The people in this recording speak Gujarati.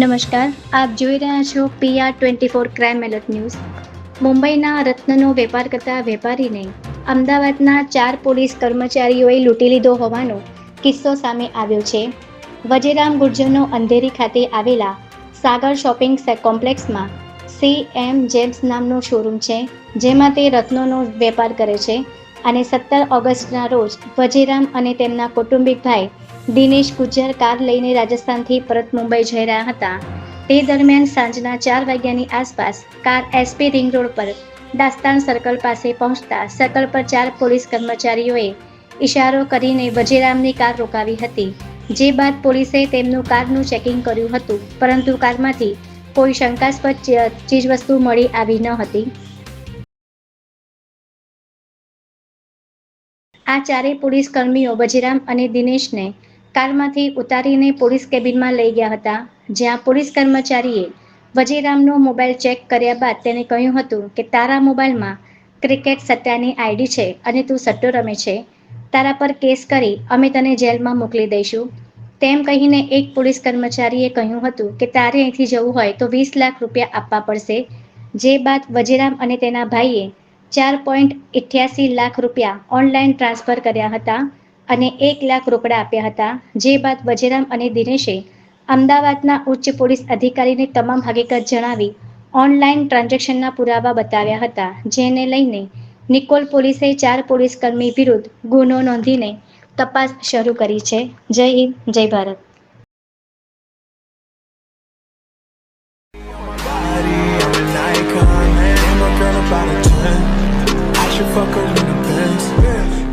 નમસ્કાર, આપ જોઈ રહ્યા છો PR twenty four crime alert news મુંબઈના રત્નનો વેપાર કરતા વેપારીને અમદાવાદના ચાર પોલીસ કર્મચારીઓએ લૂંટી લીધો હોવાનો કિસ્સો સામે આવ્યો છે. વજેરામ ગુર્જરનો અંધેરી ખાતે આવેલા સાગર શોપિંગ કોમ્પ્લેક્સમાં સી એમ જેમ્સ નામનો શોરૂમ છે, જેમાં તે રત્નોનો વેપાર કરે છે અને સત્તર ઓગસ્ટના રોજ વજેરામ અને તેમના કૌટુંબિક ભાઈ દિનેશ ગુજ્જર કાર લઈને રાજસ્થાનથી પરત મુંબઈ જઈ રહ્યા હતા. તે દરમિયાન સાંજના ચાર વાગ્યાની આસપાસ કાર એસપી રિંગ રોડ પર દાસ્તાન સર્કલ પાસે પહોંચતા સર્કલ પર ચાર પોલીસ કર્મચારીઓએ ઇશારો કરીને વજેરામની કાર રોકાવી હતી. જે બાદ પોલીસે તેમનું કારનું ચેકિંગ કર્યું હતું, પરંતુ કારમાંથી કોઈ શંકાસ્પદ ચીજવસ્તુ મળી આવી ન હતી. આ ચારેય પોલીસ કર્મીઓ બજીરામ અને દિનેશને કારમાંથી ઉતારીને પોલીસ કેબિનમાં લઈ ગયા હતા, જ્યાં પોલીસ કર્મચારીએ વજીરામનો મોબાઈલ ચેક કર્યા બાદ તેને કહ્યું હતું કે, તારા મોબાઈલમાં ક્રિકેટ સટ્ટાની આઈડી છે અને તું સટ્ટો રમે છે. તારા પર કેસ કરી અમે તને જેલમાં મોકલી દઈશું. તેમ કહીને એક પોલીસ કર્મચારીએ કહ્યું હતું કે, તારે અહીંથી જવું હોય તો વીસ લાખ રૂપિયા આપવા પડશે. જે બાદ વજીરામ અને તેના ભાઈએ ચાર પોઈન્ટ લાખ રૂપિયા ઓનલાઈન ટ્રાન્સફર કર્યા હતા. અને એક લાખ રોકડા આપ્યા હતા જે બાદ વજેરામ અને દિનેશે અમદાવાદના ઉચ્ચ પોલીસ અધિકારીને તમામ હકીકત જણાવી ઓનલાઈન ટ્રાન્ઝેક્શનના પુરાવા બતાવ્યા હતા જેને લઈને નિકોલ પોલીસે ચાર પોલીસકર્મી વિરુદ્ધ ગુનો નોંધીને તપાસ શરૂ કરી છે જય હિન્દ જય Bharat body, I'm an icon, man. Ain't my girl about a 10. I should fuck her in the.